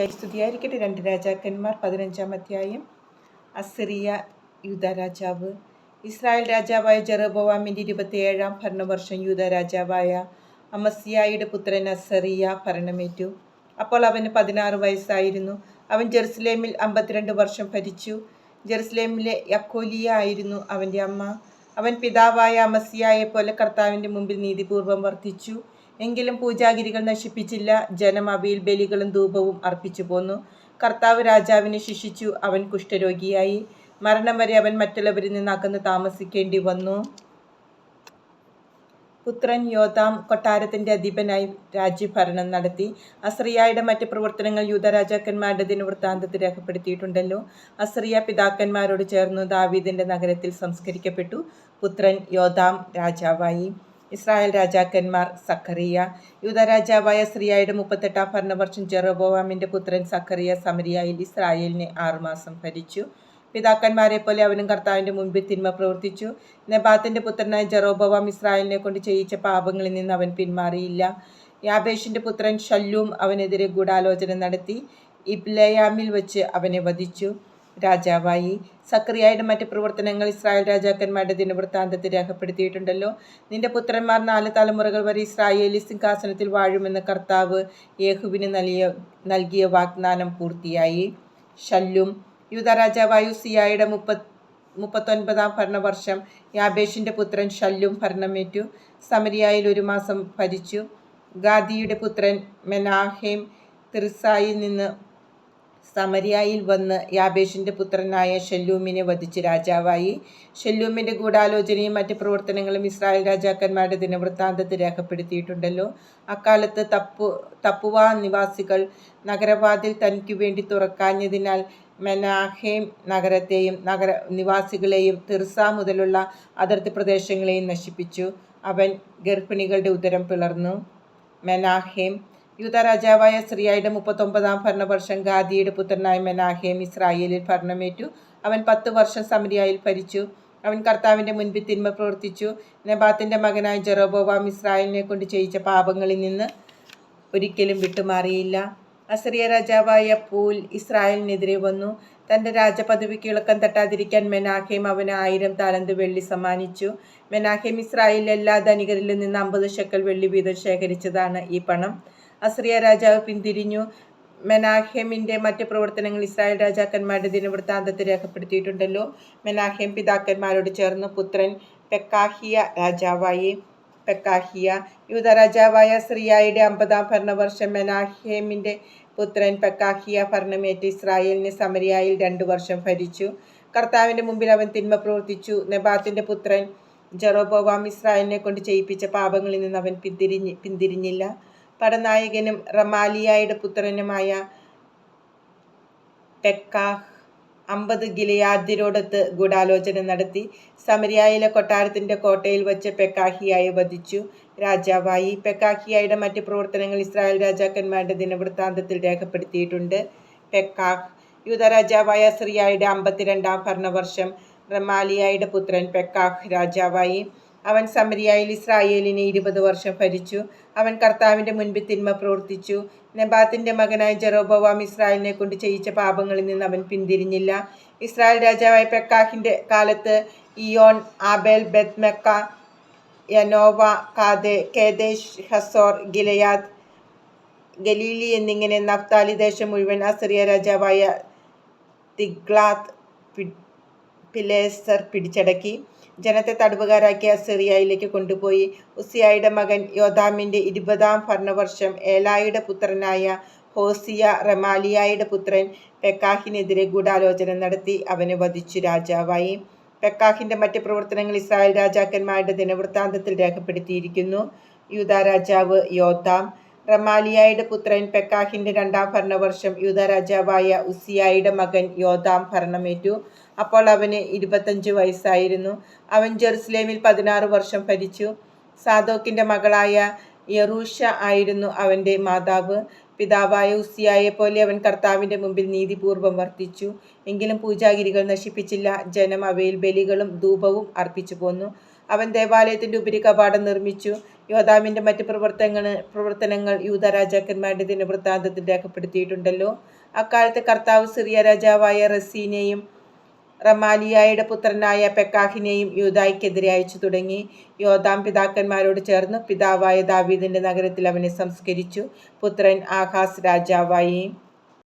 ഈശോമിശായി സ്തുതിയായിരിക്കട്ടെ. രണ്ട് രാജാക്കന്മാർ പതിനഞ്ചാം അധ്യായം. അസിറിയ യൂത രാജാവ് ഇസ്രായേൽ രാജാവായ ജെറബോവാമിന്റെ ഇരുപത്തിയേഴാം ഭരണവർഷം യൂത രാജാവായ അമസിയായുടെ പുത്രൻ അസറിയ ഭരണമേറ്റു. അപ്പോൾ അവന് പതിനാറ് വയസ്സായിരുന്നു. അവൻ ജെറുസലേമിൽ അമ്പത്തിരണ്ട് വർഷം ഭരിച്ചു. ജെറുസലേമിലെ യക്കോലിയ ആയിരുന്നു അവന്റെ അമ്മ. അവൻ പിതാവായ അമസിയായെ പോലെ കർത്താവിന്റെ മുമ്പിൽ നീതിപൂർവം വർദ്ധിച്ചു എങ്കിലും പൂജാഗിരികൾ നശിപ്പിച്ചില്ല. ജനം അവയിൽ ബലികളും ധൂപവും അർപ്പിച്ചു പോന്നു. കർത്താവ് രാജാവിനെ ശിക്ഷിച്ചു. അവൻ കുഷ്ഠരോഗിയായി. മരണം വരെ അവൻ മറ്റുള്ളവരിൽ നിന്ന് അകന്ന് താമസിക്കേണ്ടി വന്നു. പുത്രൻ യോതാം കൊട്ടാരത്തിന്റെ അധിപനായി രാജ്യഭരണം നടത്തി. അസ്രിയായുടെ മറ്റ് പ്രവർത്തനങ്ങൾ യൂതരാജാക്കന്മാരുടെ ദിനവൃത്താന്തത്തിൽ രേഖപ്പെടുത്തിയിട്ടുണ്ടല്ലോ. അസ്രിയ പിതാക്കന്മാരോട് ചേർന്ന് ദാവീദിന്റെ നഗരത്തിൽ സംസ്കരിക്കപ്പെട്ടു. പുത്രൻ യോതാം രാജാവായി. ഇസ്രായേൽ രാജാക്കന്മാർ സഖറിയ യുദ്ധരാജാവായ രാജാവായ സ്ത്രീയായുടെ മുപ്പത്തെട്ടാം ഭരണവർഷം ജെറോബോവാമിന്റെ പുത്രൻ സഖറിയ സമരിയായിൽ ഇസ്രായേലിനെ ആറുമാസം ഭരിച്ചു. പിതാക്കന്മാരെ പോലെ അവനും കർത്താവിന്റെ മുമ്പിൽ തിന്മ പ്രവർത്തിച്ചു. നെബാത്തിന്റെ പുത്രനായ ജെറോബോവാം ഇസ്രായേലിനെ കൊണ്ട് ചെയ്യിച്ച പാപങ്ങളിൽ നിന്ന് അവൻ പിന്മാറിയില്ല. യാബേഷിന്റെ പുത്രൻ ഷല്ലൂം അവനെതിരെ ഗൂഢാലോചന നടത്തി. ഇബ്ലയാമിൽ വെച്ച് അവനെ വധിച്ചു. രാജാവായി. സക്രിയായിട്ട് മറ്റ് പ്രവർത്തനങ്ങൾ ഇസ്രായേൽ രാജാക്കന്മാരുടെ ദിനവൃത്താന്തത്തിൽ രേഖപ്പെടുത്തിയിട്ടുണ്ടല്ലോ. നിന്റെ പുത്രന്മാർ നാല് തലമുറകൾ വരെ ഇസ്രായേലി സിംഹാസനത്തിൽ വാഴുമെന്ന് കർത്താവ് യേഹുവിന് നൽകിയ നൽകിയ വാഗ്ദാനം പൂർത്തിയായി. ഷല്ലും യൂത രാജാവായ സിയായുടെ മുപ്പത് മുപ്പത്തൊൻപതാം ഭരണവർഷം യാബേഷിന്റെ പുത്രൻ ഷല്ലും ഭരണമേറ്റു. സമരിയായിൽ ഒരു മാസം ഭരിച്ചു. ഗാദിയുടെ പുത്രൻ മെനാഹേം തിർസായിൽ നിന്ന് സമരിയായിൽ വന്ന് യാബേഷിന്റെ പുത്രനായ ഷെല്ലൂമിനെ വധിച്ച് രാജാവായി. ഷെല്ലൂമിന്റെ ഗൂഢാലോചനയും മറ്റ് പ്രവർത്തനങ്ങളും ഇസ്രായേൽ രാജാക്കന്മാരുടെ ദിനവൃത്താന്തത്തിൽ രേഖപ്പെടുത്തിയിട്ടുണ്ടല്ലോ. അക്കാലത്ത് തപ്പു തപ്പുവ നിവാസികൾ നഗരവാതിൽ തനിക്ക് വേണ്ടി തുറക്കാഞ്ഞതിനാൽ മെനാഹേം നഗരത്തെയും നഗര നിവാസികളെയും തിർസ മുതലുള്ള അതിർത്തി പ്രദേശങ്ങളെയും നശിപ്പിച്ചു. അവൻ ഗർഭിണികളുടെ ഉദരം പിളർന്നു. മെനാഹേം യൂത രാജാവായ സ്ത്രീയായുടെ മുപ്പത്തൊമ്പതാം ഭരണവർഷം ഗാദിയുടെ പുത്രനായ മെനാഹേം ഇസ്രായേലിൽ ഭരണമേറ്റു. അവൻ പത്ത് വർഷം സമരിയായിൽ ഭരിച്ചു. അവൻ കർത്താവിന്റെ മുൻപിൽ തിന്മ പ്രവർത്തിച്ചു. നെബാത്തിന്റെ മകനായ ജെറോബോവാം ഇസ്രായേലിനെ കൊണ്ട് ചെയ്യിച്ച പാപങ്ങളിൽ നിന്ന് ഒരിക്കലും വിട്ടുമാറിയില്ല. അസറിയ രാജാവായ പൂൽ ഇസ്രായേലിനെതിരെ വന്നു. തന്റെ രാജപദവിക്ക് ഇളക്കം തട്ടാതിരിക്കാൻ മെനാഹേം അവന് ആയിരം താലന്ത് വെള്ളി സമ്മാനിച്ചു. മെനാഹേം ഇസ്രായേലിലെ എല്ലാ ധനികരിലും നിന്ന് അമ്പത് ശക്കൽ വെള്ളി വീതം ശേഖരിച്ചതാണ് ഈ പണം. അസ്രിയ രാജാവ് പിന്തിരിഞ്ഞു. മെനാഹേമിന്റെ മറ്റ് പ്രവർത്തനങ്ങൾ ഇസ്രായേൽ രാജാക്കന്മാരുടെ ദിനവൃത്താന്തത്തിൽ രേഖപ്പെടുത്തിയിട്ടുണ്ടല്ലോ. മെനാഹേം പിതാക്കന്മാരോട് ചേർന്ന് പുത്രൻ പെക്കാഹിയ രാജാവായി. പെക്കാഹിയ യൂത രാജാവായ സ്രിയായുടെ അമ്പതാം ഭരണവർഷം മെനാഹേമിന്റെ പുത്രൻ പെക്കാഹിയ ഭരണമേറ്റ് ഇസ്രായേലിനെ സമരിയായിൽ രണ്ടു വർഷം ഭരിച്ചു. കർത്താവിന്റെ മുമ്പിൽ അവൻ തിന്മ പ്രവർത്തിച്ചു. നെബാത്തിന്റെ പുത്രൻ ജെറോബോവാം ഇസ്രായേലിനെ കൊണ്ട് ചെയ്യിപ്പിച്ച പാപങ്ങളിൽ നിന്ന് അവൻ പിന്തിരിഞ്ഞ് പിന്തിരിഞ്ഞില്ല. പടനായകനും റമാലിയായുടെ പുത്രനുമായ പെക്കാഹ് അമ്പത് ഗിലയാദ്യരോടൊത്ത് ഗൂഢാലോചന നടത്തി. സമരിയായിലെ കൊട്ടാരത്തിന്റെ കോട്ടയിൽ വച്ച് പെക്കാഹിയായെ വധിച്ചു രാജാവായി. പെക്കാഹിയായുടെ മറ്റ് പ്രവർത്തനങ്ങൾ ഇസ്രായേൽ രാജാക്കന്മാരുടെ ദിനവൃത്താന്തത്തിൽ രേഖപ്പെടുത്തിയിട്ടുണ്ട്. പെക്കാഹ് യുദ്ധ രാജാവായ സിറിയായുടെ അമ്പത്തിരണ്ടാം ഭരണവർഷം റമാലിയായുടെ പുത്രൻ പെക്കാഹ് രാജാവായി. അവൻ സമരിയായിൽ ഇസ്രായേലിനെ ഇരുപത് വർഷം ഭരിച്ചു. അവൻ കർത്താവിന്റെ മുൻപിൽ തിന്മ പ്രവർത്തിച്ചു. നെബാത്തിന്റെ മകനായ ജെറോബോവാം ഇസ്രായേലിനെ കൊണ്ട് ചെയ്യിച്ച പാപങ്ങളിൽ നിന്ന് അവൻ പിന്തിരിഞ്ഞില്ല. ഇസ്രായേൽ രാജാവായ പെക്കാഹിന്റെ കാലത്ത് ഇയോൺ ആബേൽ ബെത്മെക്ക യനോവ കാദെ കേദേശ് ഹസോർ ഗിലയാദ് ഗലീലി എന്നിങ്ങനെ നഫ്താലി ദേശം മുഴുവൻ അസറിയ രാജാവായ തിഗ്ലാത്ത് പിലേസർ പിടിച്ചടക്കി. ജനത്തെ തടവുകാരാക്കി അസിറിയയിലേക്ക് കൊണ്ടുപോയി. ഉസിയായുടെ മകൻ യോദാമിന്റെ ഇരുപതാം ഭരണവർഷം ഏലായുടെ പുത്രനായ ഹോസിയ റമാലിയായുടെ പുത്രൻ പെക്കാഹിനെതിരെ ഗൂഢാലോചന നടത്തി. അവനെ വധിച്ചു രാജാവായി. പെക്കാഹിന്റെ മറ്റ് പ്രവർത്തനങ്ങൾ ഇസ്രായേൽ രാജാക്കന്മാരുടെ ദിനവൃത്താന്തത്തിൽ രേഖപ്പെടുത്തിയിരിക്കുന്നു. യൂത രാജാവ് യോദ്ധാം റമാലിയായുടെ പുത്രൻ പെക്കാഹിന്റെ രണ്ടാം ഭരണവർഷം യുദ്ധരാജാവായ രാജാവായ ഉസിയായുടെ മകൻ യോദാം ഭരണമേറ്റു. അപ്പോൾ അവന് ഇരുപത്തഞ്ച് വയസ്സായിരുന്നു. അവൻ ജെറുസലേമിൽ പതിനാറ് വർഷം ഭരിച്ചു. സാദോക്കിന്റെ മകളായ യറൂഷ ആയിരുന്നു അവന്റെ മാതാവ്. പിതാവായ ഉസിയായെ പോലെ അവൻ കർത്താവിന്റെ മുമ്പിൽ നീതിപൂർവം വർത്തിച്ചു. എങ്കിലും പൂജാഗിരികൾ നശിപ്പിച്ചില്ല. ജനം അവയിൽ ബലികളും ധൂപവും അർപ്പിച്ചു പോന്നു. അവൻ ദേവാലയത്തിന്റെ ഉപരികവാടം നിർമ്മിച്ചു. യോദാമിന്റെ മറ്റ് പ്രവർത്തനങ്ങൾ പ്രവർത്തനങ്ങൾ യൂത രാജാക്കന്മാരുടെ ദിനവൃത്താന്തത്തിൽ രേഖപ്പെടുത്തിയിട്ടുണ്ടല്ലോ. അക്കാലത്ത് കർത്താവ് സിറിയ രാജാവായ റസീനെയും റമാലിയായുടെ പുത്രനായ പെക്കാഹിനെയും യൂതായ്ക്കെതിരെ അയച്ചു തുടങ്ങി. യോദാം പിതാക്കന്മാരോട് ചേർന്ന് പിതാവായ ദാവീദിന്റെ നഗരത്തിൽ അവനെ സംസ്കരിച്ചു. പുത്രൻ ആഹാസ് രാജാവായി.